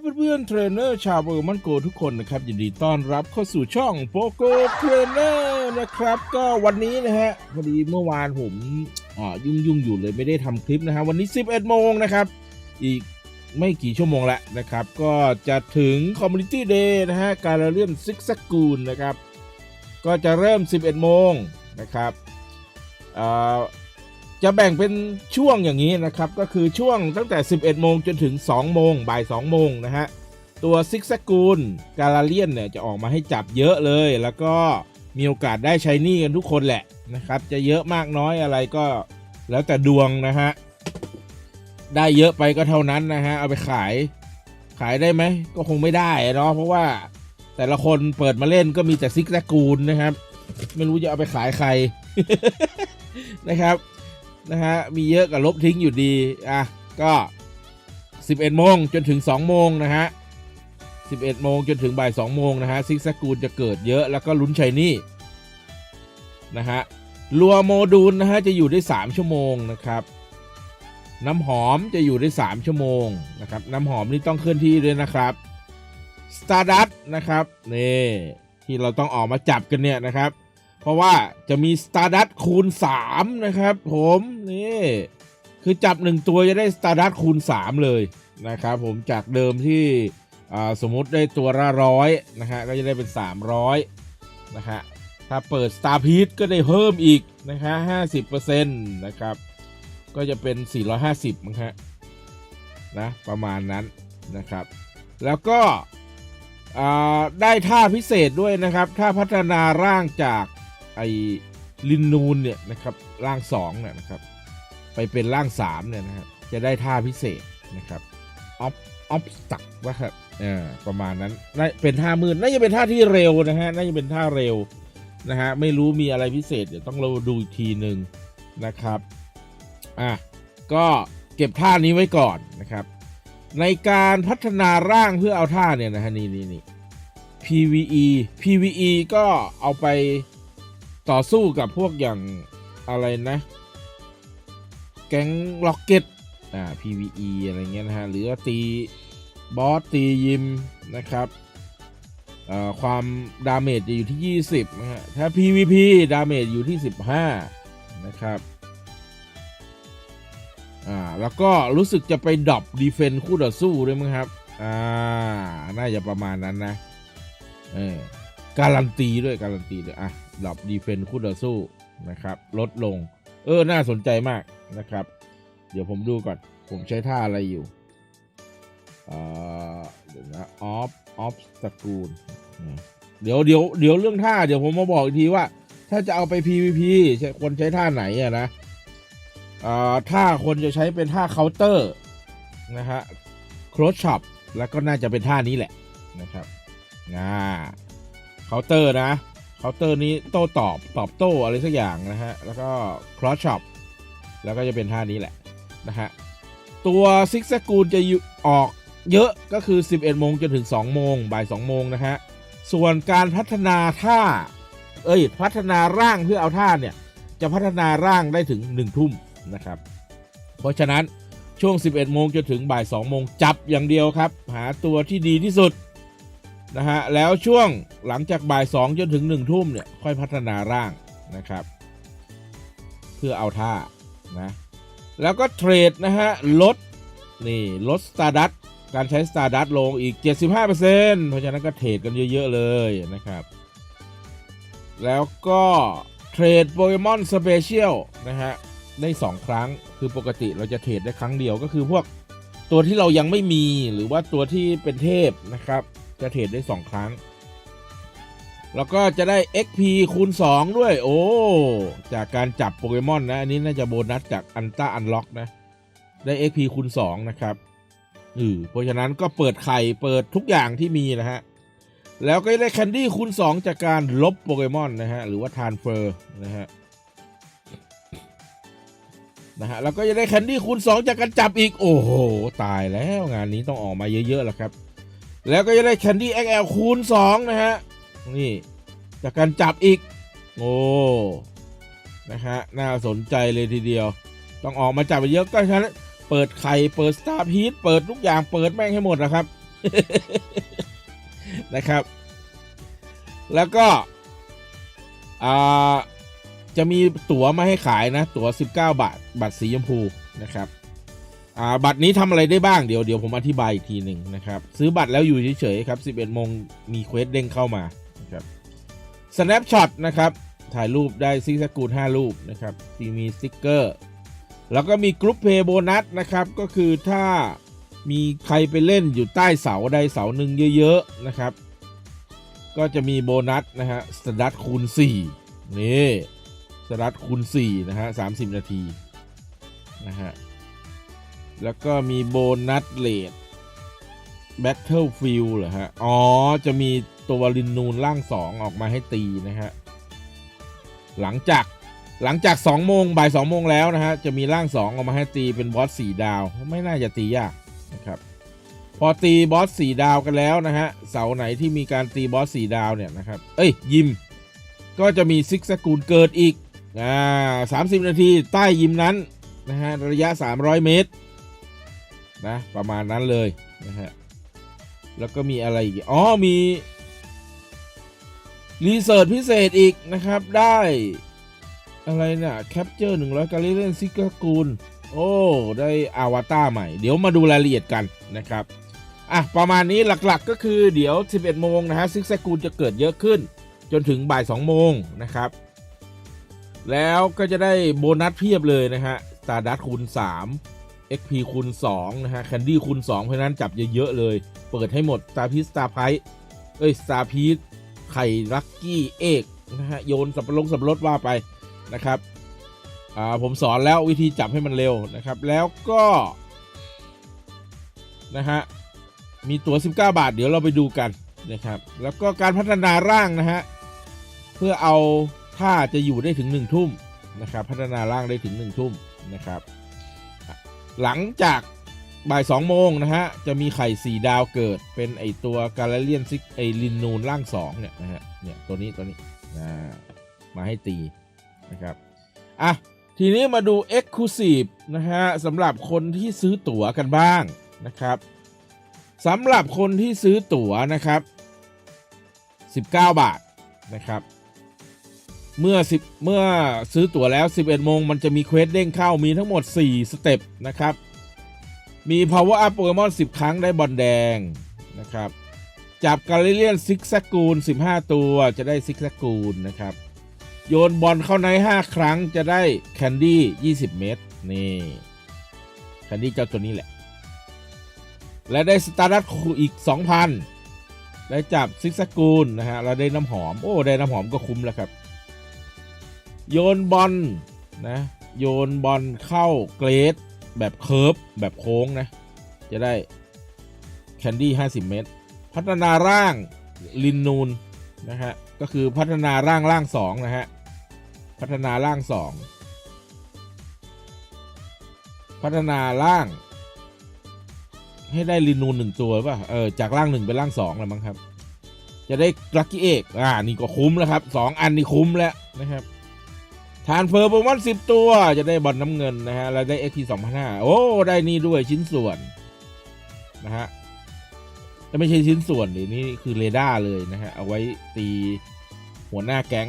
เพื่อนๆเทรนเนอร์ชาวโปเกมอนโกทุกคนนะครับยินดีต้อนรับเข้าสู่ช่องโปโกเทรนเนอร์นะครับ ก็วันนี้นะฮะพอดีเมื่อวานผมอ่ายุ่งยุ่งอยู่เลยไม่ได้ทำคลิปนะฮะวันนี้ 11 โมงนะครับ อีกไม่กี่ชั่วโมงแล้วนะครับ ก็จะถึงคอมมูนิตี้เดย์นะฮะการเลื่อนซิกซกูลนะครับ ก็จะเริ่ม 11 โมงนะครับอ่า จะแบ่งเป็นช่วงอย่างนี้นะครับ ก็คือช่วงตั้งแต่ 11 โมงจนถึง 2 โมงบ่าย 2 โมงนะฮะ ตัวซิกซกูลกาลาเลียนเนี่ยจะออกมาให้จับเยอะเลย แล้วก็มีโอกาสได้ใช้นี่กันทุกคนแหละนะครับ จะเยอะมากน้อยอะไรก็แล้วแต่ดวงนะฮะ ได้เยอะไปก็เท่านั้นนะฮะ เอาไปขายขายได้ไหมก็คงไม่ได้เนาะเพราะว่าแต่ละคนเปิดมาเล่นก็มีแต่ซิกซกูลนะครับ ไม่รู้จะเอาไปขายใครนะครับ นะฮะ มีเยอะกับลบทิ้งอยู่ดี อะ ก็ 11โมงจนถึง 2 โมงนะฮะ 11โมงจนถึงบ่าย2โมงนะฮะ ซิกซกูลจะเกิดเยอะแล้วก็ลุ้นชัยนี่นะฮะ รัวโมดูลนะฮะ จะอยู่ได้ 3 ชั่วโมงนะครับน้ำหอมจะอยู่ได้ 3 ชั่วโมงนะครับ น้ำหอมนี่ต้องเคลื่อนที่ด้วยนะครับสตาร์ดัตนะครับนี่ที่เราต้องออกมาจับกันเนี่ยนะครับ เพราะว่าจะมี Stardust คูณ 3 นะครับ ผมนี่คือจับ 1 ตัวจะได้ Stardust คูณ 3 เลยนะครับผมจากเดิมที่สมมติได้ตัวละร้อยนะฮะก็จะได้เป็น 300นะฮะถ้าเปิด Star p e a ก็ได้เพิ่มอีกนะฮะ50%นะครับ ก็จะเป็น 450มั้งฮะนะประมาณนั้นนะครับ แล้วก็ได้ท่าพิเศษด้วยนะครับถ้าพัฒนาร่างจาก ไอ้ลินนูนเนี่ยนะครับร่าง2เนี่ยนะครับไปเป็นร่าง3เนี่ยนะครับจะได้ท่าพิเศษนะครับออฟออฟตักว่าครับเออประมาณนั้นน่าเป็นท่ามืดน่าจะเป็นท่าที่เร็วนะฮะน่าจะเป็นท่าเร็วนะฮะไม่รู้มีอะไรพิเศษเดี๋ยวต้องเราดูอีกทีหนึ่งนะครับอะก็เก็บท่านี้ไว้ก่อนนะครับ ในการพัฒนาร่างเพื่อเอาท่าเนี่ยนะฮะนี่นี่นี่ PVE PVE ก็เอาไป ต่อสู้กับพวกอย่างอะไรนะ แก๊งล็อกเก็ตอ่า PVE อะไรเงี้ยนะฮะ หรือตีบอสตียิมนะครับอ่อความดาเมจจะอยู่ที่ 20นะฮะ ถ้า PVP ดาเมจอยู่ที่ 15 นะครับ อ่า แล้วก็รู้สึกจะไปดรอปดีเฟนคู่ต่อสู้ด้วยมั้งครับ อ่า น่าจะประมาณนั้นนะ เออการันตีด้วยการันตีด้วย อะ ดรอปดีเฟนคู่ต่อสู้นะครับ ลดลง เออ น่าสนใจมากนะครับ เดี๋ยวผมดูก่อน ผมใช้ท่าอะไรอยู่เอ่อเดี๋ยวนะออฟออฟสกูลเดี๋ยวเดี๋ยวเดี๋ยวเรื่องท่าเดี๋ยวผมมาบอกอีกทีว่า ถ้าจะเอาไป PVP ใช้ควรใช้ท่าไหนอะนะอ่อท่าคนจะใช้เป็นท่าเคาน์เตอร์นะฮะโครชช็อปแล้วก็น่าจะเป็นท่านี้แหละนะครับอ่าเคาน์เตอร์นะ เคาน์เตอร์นี้โต้ตอบตอบโต้อะไรสักอย่างนะฮะ แล้วก็ครอชช็อปแล้วก็จะเป็นท่านี้แหละนะฮะ ตัวซิกแซกูลจะอออกเยอะก็คือ 11 โมงจนถึง 2 โมงบ่าย 2 โมงนะฮะ ส่วนการพัฒนาท่า เอ้ย พัฒนาร่างเพื่อเอาท่าเนี่ย จะพัฒนาร่างได้ถึง 1 ทุ่มนะครับ เพราะฉะนั้นช่วง 11 โมงจนถึงบ่าย 2 โมงจับอย่างเดียวครับ หาตัวที่ดีที่สุด นะฮะแล้วช่วงหลังจากบ่าย 2 จนถึง 1 ทุ่มเนี่ยค่อยพัฒนาร่างนะครับ เพื่อเอาท่านะแล้วก็เทรดนะฮะลดนี่ลด Stardust การใช้ Stardust ลงอีก 75%เพราะฉะนั้นก็เทรดกันเยอะ ๆ เลยนะครับ แล้วก็เทรดโปเกมอนสเปเชียลนะฮะได้ 2 ครั้งคือปกติเราจะเทรดได้ครั้งเดียวก็คือพวกตัวที่เรายังไม่มีหรือว่าตัวที่เป็นเทพนะครับ จะเทรดได้ 2 ครั้ง แล้วก็จะได้ XP คูณ 2 ด้วย โอ้ จากการจับโปเกมอนนะ อันนี้น่าจะโบนัสจากอันต้าอันล็อกนะ ได้ XP คูณ 2 นะครับอือเพราะฉะนั้นก็เปิดไข่เปิดทุกอย่างที่มีนะฮะ แล้วก็ได้แคนดี้คูณ 2 จากการลบโปเกมอนนะฮะ หรือว่าทานเฟอร์นะฮะนะฮะแล้วก็จะได้แคนดี้คูณ 2 จากการจับอีก โอ้โห ตายแล้วงานนี้ต้องออกมาเยอะๆแล้วครับ แล้วก็จะได้แคนดี้ XL คูณ 2 นะฮะ นี่จากการจับอีก โอ้ นะฮะ น่าสนใจเลยทีเดียว ต้องออกมาจับไปเยอะก็ฉะนั้นเปิดไข่ เปิดสตาร์พีทเปิดทุกอย่างเปิดแม่งให้หมดนะครับ นะครับ แล้วก็ อ่า จะมีตั๋วมาให้ขายนะ ตั๋ว 19 บาท บัตรสีชมพูนะครับ อ่าบัตรนี้ทำอะไรได้บ้างเดี๋ยวเดี๋ยวผมอธิบายอีกทีหนึ่งนะครับซื้อบัตรแล้วอยู่เฉยๆครับ 11โมงมีเควสเด้งเข้ามานะครับ snapshot นะครับถ่ายรูปได้ซิกแซกกูด5รูปนะครับที่มีสติ๊กเกอร์แล้วก็มีกรุ๊ปเพย์โบนัสนะครับก็คือถ้ามีใครไปเล่นอยู่ใต้เสาใดเสาหนึ่งเยอะๆนะครับ ก็จะมีโบนัสนะฮะสดัดคูณ4นี่สดัดคูณ4นะฮะ30 นาทีนะฮะ แล้วก็มีโบนัสเลด Battlefield เหรอฮะ อ๋อ จะมีตัวลินนูนร่าง2องออกมาให้ตีนะฮะ หลังจากหลังจาก2โมงบ่าย2โมงแล้วนะฮะ จะมีร่าง2ออกมาให้ตีเป็นบอส4ดาว ไม่น่าจะตียากนะครับ พอตีบอส4ดาวกันแล้วนะฮะ เสาไหนที่มีการตีบอส4ดาวเนี่ยนะครับ เอ้ย ยิม ก็จะมีซิกสกูลเกิดอีกอ่าสามสิบนาทีใต้ยิมนั้นนะฮะ ระยะ 300 เมตร นะประมาณนั้นเลยนะฮะแล้วก็มีอะไรอีกอ๋อมีรีเสิร์ชพิเศษอีกนะครับได้อะไรเนี่ยแคปเจอร์หนึ่งร้อยการเล่นซิกากูลโอ้ได้อาวตารใหม่ เดี๋ยวมาดูรายละเอียดกันนะครับอะประมาณนี้หลักๆก็คือเดี๋ยว 11 โมงนะฮะซิกแซกูลจะเกิดเยอะขึ้น จนถึงบ่าย 2 โมงนะครับ แล้วก็จะได้โบนัสเพียบเลยนะฮะตาดัตคูณ 3 XP คูณ2นะฮะแคนดี้คูณ2 เพราะนั้นจับเยอะๆเลย เปิดให้หมด s ตาร์พีส s ตาร์ไพเอ้ย s ตาร์พี e ไข่ลักกี้เอกนะฮะโยนสับปะรดสับปะรดว่าไปนะครับอ่าผมสอนแล้ววิธีจับให้มันเร็วนะครับ แล้วก็นะฮะมีตั๋ว 19 บาท เดี๋ยวเราไปดูกันนะครับ แล้วก็การพัฒนาร่างนะฮะเพื่อเอาถ้าจะอยู่ได้ถึง 1 ทุ่มนะครับ พัฒนาร่างได้ถึง 1 ทุ่มนะครับ หลังจากบ่าย2โมงนะฮะ จะมีไข่ 4 ดาวเกิดเป็นไอตัวกาลเลียนซิกไอลินนูนร่าง 2 เนี่ยนะฮะ เนี่ย ตัวนี้ตัวนี้อ่ามาให้ตีนะครับ อะ ทีนี้มาดู Exclusive นะฮะสำหรับคนที่ซื้อตั๋วกันบ้างนะครับสำหรับคนที่ซื้อตั๋วนะครับ 19 บาทนะครับ เมื่อ10เมื่อซื้อตั๋วแล้ว 11 โมง มันจะมีเควสเด้งเข้ามีทั้งหมด 4 สเต็ปนะครับ มี power up โปเกมอน 10 ครั้งได้บอลแดงนะครับ จับกาลิเลียนซิกแซกูล 15 ตัวจะได้ซิกแซกูลนะครับ โยนบอลเข้าใน 5 ครั้งจะได้แคนดี้ 20 เม็ดนี่แคนดี้เจ้าตัวนี้แหละ และได้สตาร์ดัตอีก 2,000 ได้จับซิกแซกูลนะฮะแล้วได้น้ำหอม โอ้ ได้น้ำหอมก็คุ้มแล้วครับ โยนบอลนะโยนบอลเข้าเกรดแบบเคิร์ฟแบบโค้งนะ จะได้แคนดี้50 เม็ดพัฒนาร่างลินนูนนะฮะก็คือพัฒนาร่างร่างสองนะฮะพัฒนาร่างสองพัฒนาร่าง ให้ได้ลินูนหนึ่งตัวป่ะเออจากร่างหนึ่งเป็นร่างสองแล้วมั้งครับ จะได้ลัคกี้เอกอ่านี่ก็คุ้มแล้วครับสองอันนี่คุ้มแล้วนะครับ ทานเฟอร์โปรโมอนสิบตัวจะได้บอลน้ำเงินนะฮะแล้วได้เอ็กพีสองพันห้าโอ้ได้นี่ด้วยชิ้นส่วนนะฮะจะไม่ใช่ชิ้นส่วนดินี่คือเรดาร์เลยนะฮะเอาไว้ตีหัวหน้าแก๊ง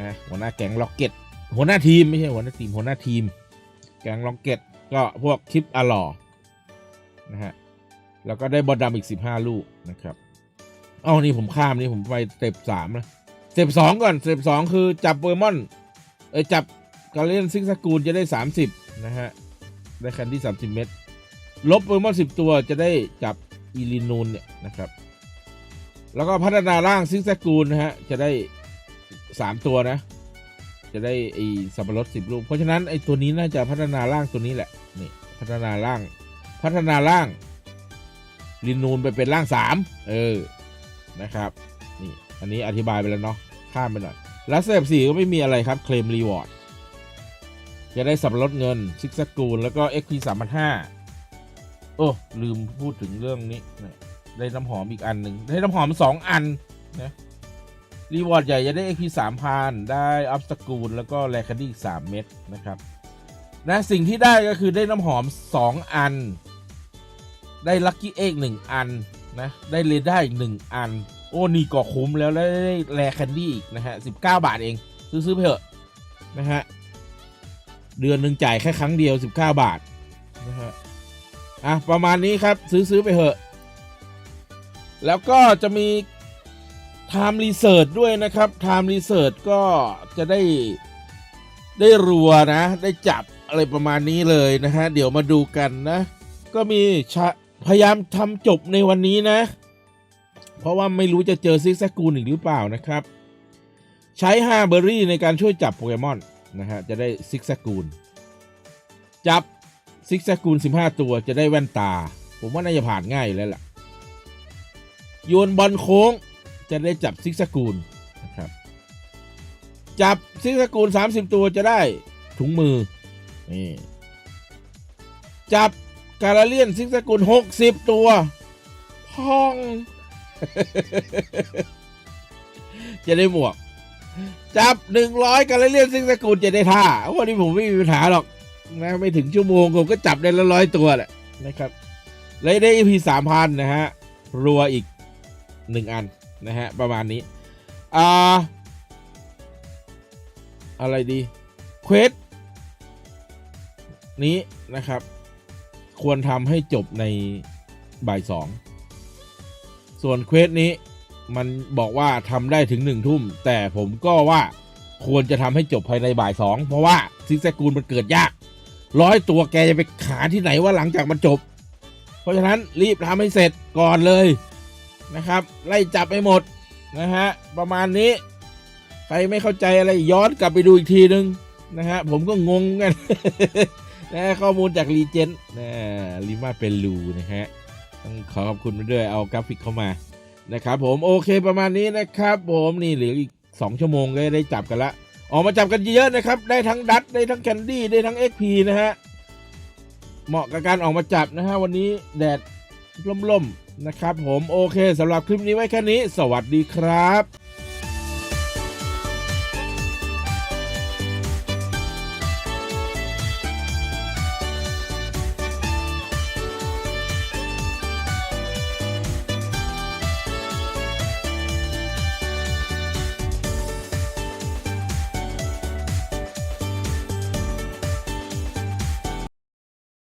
นะหัวหน้าแก๊งล็อกเก็ตหัวหน้าทีมไม่ใช่หัวหน้าทีมหัวหน้าทีม แก๊งล็อกเก็ตก็พวกคลิปอลอนะฮะแล้วก็ได้บอลดำอีก 15 ลูกนะครับอ้านี่ผมข้ามนี่ผมไปสเต็ปสามนะสเต็ปสองก่อนสเต็ปสองคือจับโปเกมอน เออจับกาเลียนซิกสกูลจะได้ 30 นะฮะ ได้แคนดี้30 เม็ดลบโปเกมอน10 ตัวจะได้จับอีลินูนเนี่ยนะครับ แล้วก็พัฒนาร่างซิกแซกูลนะฮะ จะได้ 3 ตัวนะ จะได้ไอสับปะรดสิบลูก เพราะฉะนั้นไอตัวนี้น่าจะพัฒนาร่างตัวนี้แหละ นี่พัฒนาร่าง พัฒนาร่างลินนูนไปเป็นร่าง 3 เออ นะครับ นี่ อันนี้อธิบายไปแล้วเนาะ ข้ามไปหน่อย แล้วสเต็ปสี่ก็ไม่มีอะไรครับ เคลมรีวอร์ดจะได้สับปะรดเงินซิกแซกูลแล้วก็ XP 3 5 0 0 โอ้ ลืมพูดถึงเรื่องนี้ ได้น้ำหอมอีกอันหนึ่ง ได้น้ำหอมสองอันนะรีวอร์ดใหญ่จะได้ XP สามพันได้อัพสกูลแล้วก็แลคดี้อีกสามเม็ดนะครับนะสิ่งที่ได้ก็คือได้น้ำหอมสองอัน ได้ลัคกี้เอ็กหนึ่งอันนะ ได้เรด้าอีกหนึ่งอัน โอ้นี่ก็คุ้มแล้วแล้วได้แรแคนดี้อีกนะฮะสิบเก้าบาทเอง ซื้อซื้อไปเถอะนะฮะเดือนหนึ่งจ่ายแค่ครั้งเดียวสิบเก้าบาทนะฮะอะประมาณนี้ครับซื้อซื้อไปเถอะ แล้วก็จะมี Time Research ด้วยนะครับ Time Research ก็จะได้ได้รัวนะ ได้จับอะไรประมาณนี้เลยนะฮะ เดี๋ยวมาดูกันนะ ก็มีชพยายามทำจบในวันนี้นะ เพราะว่าไม่รู้จะเจอซิกแซกกูลอีกหรือเปล่านะครับ ใช้5เบอรี่ในการช่วยจับโปเกมอนนะฮะจะได้ซิกแซกูลจับซิกแซกูล 15 ตัวจะได้แว่นตา ผมว่าน่าจะผ่านง่ายแล้วล่ะโยนบอลโค้งจะได้จับซิกแซกูลนะครับจับซิกแซกูล 30 ตัวจะได้ถุงมือนี่จับการาเลียนซิกแซกูล 60 ตัวพ้อง จะได้หมวก จับ100การาเลียนซิกซากูลจะได้ท่าวันนี้ผมไม่มีปัญหาหรอกนะไม่ถึงชั่วโมงผมก็จับได้ละร้อยตัวแหละนะครับและได้ EP 3,000นนะฮะ รัวอีก1อันนะฮะ ประมาณนี้ อ่า อะไรดี เควสนี้นะครับ ควรทำให้จบในบ่ายสอง ส่วนเควสนี้มันบอกว่าทำได้ถึงหนึ่งทุ่ม แต่ผมก็ว่าควรจะทำให้จบภายในบ่ายสองเพราะว่าซิกแซกูลมันเกิดยาก ร้อยตัวแกจะไปหาที่ไหนว่าหลังจากมันจบ เพราะฉะนั้นรีบทำให้เสร็จก่อนเลยนะครับ ไล่จับไปหมดนะฮะประมาณนี้ ใครไม่เข้าใจอะไรย้อนกลับไปดูอีกทีนึงนะฮะผมก็งงกันนะข้อมูลจากรีเจนนะลิมาเป็นลูนะฮะ ต้องขอขอบคุณไปด้วยเอากราฟิกเข้ามานะครับผมโอเคประมาณนี้นะครับผมนี่เหลืออีก 2 ชั่วโมงก็ได้จับกันละออกมาจับกันเยอะนะครับ ได้ทั้งดัตได้ทั้งแคนดี้ได้ทั้ง XP นะฮะ เหมาะกับการออกมาจับนะฮะ วันนี้แดดร่มๆนะครับผมโอเคสำหรับคลิปนี้ไว้แค่นี้ สวัสดีครับ